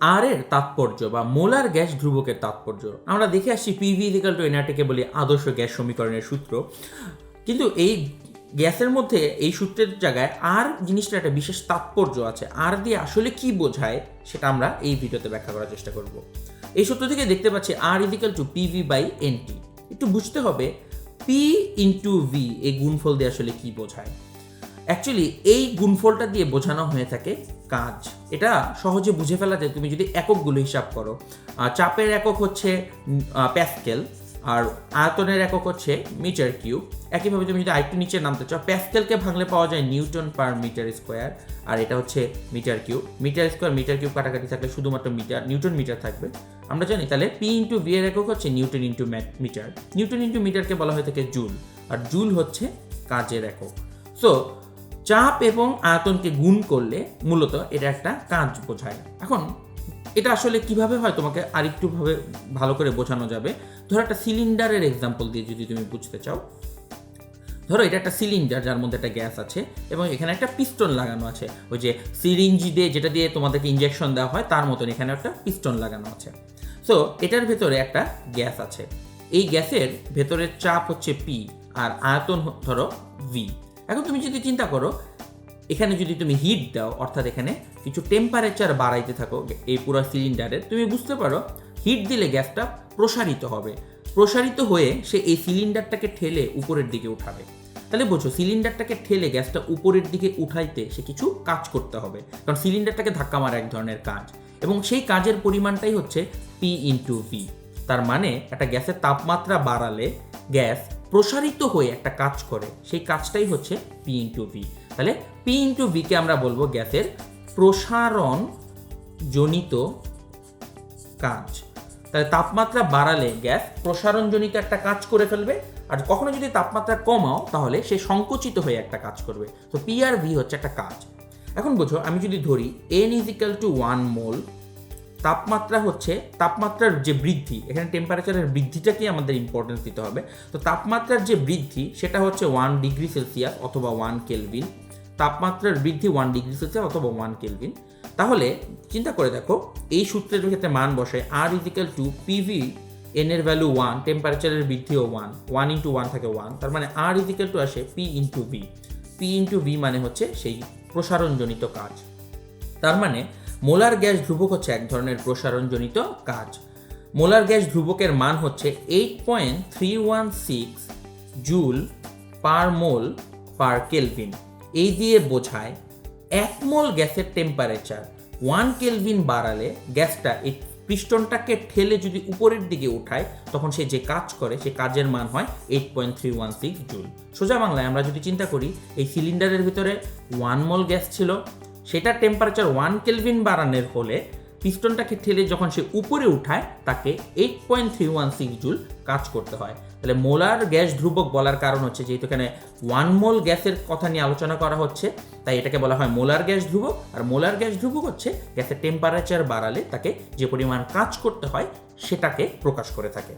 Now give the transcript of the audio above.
আর এর তাৎপর্য বা মোলার গ্যাস ধ্রুবকের তাৎপর্য। আমরা দেখে আসছি পিভি ইজিক্যাল টু এনআরটিকে বলি আদর্শ গ্যাস সমীকরণের সূত্র। কিন্তু এই গ্যাসের মধ্যে এই সূত্রের জায়গায় আর জিনিসটার একটা বিশেষ তাৎপর্য আছে। আর দিয়ে আসলে কি বোঝায় সেটা আমরা এই ভিডিওতে ব্যাখ্যা করার চেষ্টা করব। এই সূত্র থেকে দেখতে পাচ্ছি R equal to PV by NT একটু বুঝতে হবে পি ইন্টু ভি এই গুণফল দিয়ে আসলে কি বোঝায়? অ্যাকচুয়ালি এই গুণফলটা দিয়ে বোঝানো হয়ে থাকে কাজ। এটা সহজে বুঝে ফেলা যায়। তুমি যদি এককগুলো হিসাব করো চাপের একক হচ্ছে প্যাসকেল, আর আয়তনের একক হচ্ছে মিটার কিউব। একইভাবে তুমি যদি আরেকটু নিচে নামতে চাও, প্যাসকেলকে ভাঙলে পাওয়া যায় নিউটন পার মিটার স্কোয়ার, আর এটা হচ্ছে metre cube. Metre square, metre cube কাটাকাটি থাকলে শুধুমাত্র মিটার, নিউটন মিটার থাকবে। আমরা জানি তাহলে পি ইন্টু ভি এর একক হচ্ছে newton into metre. Newton into মিটারকে বলা হয়ে থাকে জুল, আর জুল হচ্ছে কাজের একক। সো চাপ এবং আয়তনকে গুণ করলে মূলত এটা একটা কাজ বোঝায়। এখন, এটা আসলে কীভাবে হয় তোমাকে আরেকটু ভাবে, ভালো করে বোঝানো যাবে? ধরো একটা সিলিন্ডারের এক্সাম্পল দিয়ে যদি তুমি বুঝতে চাও। ধরো এটা একটা সিলিন্ডার যার মধ্যে একটা গ্যাস আছে এবং এখানে একটা পিস্টন লাগানো আছে। ওই যে সিরিঞ্জ দিয়ে যেটা দিয়ে তোমাদেরকে ইঞ্জেকশন দেওয়া হয়, তার মতন এখানে একটা পিস্টন লাগানো আছে। সো এটার ভেতরে একটা গ্যাস আছে। এই গ্যাসের ভেতরের চাপ হচ্ছে পি আর আয়তন ধরো ভি এখন তুমি যদি চিন্তা করো, এখানে যদি তুমি হিট দাও, অর্থাৎ এখানে কিছু টেম্পারেচার বাড়াইতে থাকো, এই পুরো সিলিন্ডারের তুমি বুঝতে পারো হিট দিলে গ্যাসটা প্রসারিত হবে। প্রসারিত হয়ে সে এই সিলিন্ডারটাকে ঠেলে উপরের দিকে উঠাবে। তাহলে বোঝো সিলিন্ডারটাকে ঠেলে গ্যাসটা উপরের দিকে উঠাইতে সে কিছু কাজ করতে হবে। কারণ সিলিন্ডারটাকে ধাক্কা মারা এক ধরনের কাজ। এবং সেই কাজের পরিমাণটাই হচ্ছে পি ইন্টু ভি তার মানে একটা গ্যাসের তাপমাত্রা বাড়ালে গ্যাস প্রসারিত হয়ে একটা কাজ করে, সেই কাজটাই হচ্ছে পি ইন্টু ভি তাহলে পি ইন্টু ভিকে আমরা বলব গ্যাসের প্রসারণ জনিত কাজ। তাহলে তাপমাত্রা বাড়ালে গ্যাস প্রসারণজনিত একটা কাজ করে ফেলবে, আর কখনো যদি তাপমাত্রা কমাও, তাহলে সে সংকুচিত হয়ে একটা কাজ করবে। তো পি আর ভি হচ্ছে একটা কাজ। এখন বোঝো, আমি যদি ধরি N equal to one mole তাপমাত্রা হচ্ছে, তাপমাত্রার যে বৃদ্ধি, এখানে টেম্পারেচারের বৃদ্ধিটাকেই আমাদের ইম্পর্টেন্স দিতে হবে? তো তাপমাত্রার যে বৃদ্ধি, সেটা হচ্ছে ওয়ান ডিগ্রি সেলসিয়াস অথবা ওয়ান কেলভিন তাপমাত্রার বৃদ্ধি ওয়ান ডিগ্রি সেলসিয়াস অথবা ওয়ান কেলভিন তাহলে চিন্তা করে দেখো, এই সূত্রের ক্ষেত্রে মান বসে R equal to PV N এর ভ্যালু ওয়ান টেম্পারেচারের বৃদ্ধিও ওয়ান ওয়ান ইন্টু ওয়ান থাকে ওয়ান তার মানে আর ইজিক্যাল টু আসে P into V P into V মানে হচ্ছে সেই প্রসারণজনিত কাজ। তার মানে মোলার গ্যাস ধ্রুবক হচ্ছে এক ধরনের প্রসারণজনিত কাজ। মোলার গ্যাস ধ্রুবকের মান হচ্ছে eight point three one six joule per mole per kelvin এই দিয়ে বোঝায় এক মোল গ্যাসের টেম্পারেচার ওয়ান কেলভিন বাড়ালে গ্যাসটা এই পিস্টনটাকে ঠেলে যদি উপরের দিকে উঠায়, তখন সে যে কাজ করে, সে কাজের মান হয় eight point three one six joule সোজা বাংলায় আমরা যদি চিন্তা করি, এই সিলিন্ডারের ভিতরে ওয়ান মোল গ্যাস ছিল সেটা টেম্পারেচার ওয়ান কেলভিন বাড়ানোর হলে পিস্টনটাকে ঠেলে যখন সে উপরে উঠায়, তাকে eight point three one six joule কাজ করতে হয়। তাহলে মোলার গ্যাস ধ্রুবক বলার কারণ হচ্ছে যেহেতু এখানে ওয়ান মোল গ্যাসের কথা নিয়ে আলোচনা করা হচ্ছে, তাই এটাকে বলা হয় মোলার গ্যাস ধ্রুবক। আর মোলার গ্যাস ধ্রুবক হচ্ছে গ্যাসের টেম্পারেচার বাড়ালে তাকে যে পরিমাণ কাজ করতে হয়, সেটাকে প্রকাশ করে থাকে।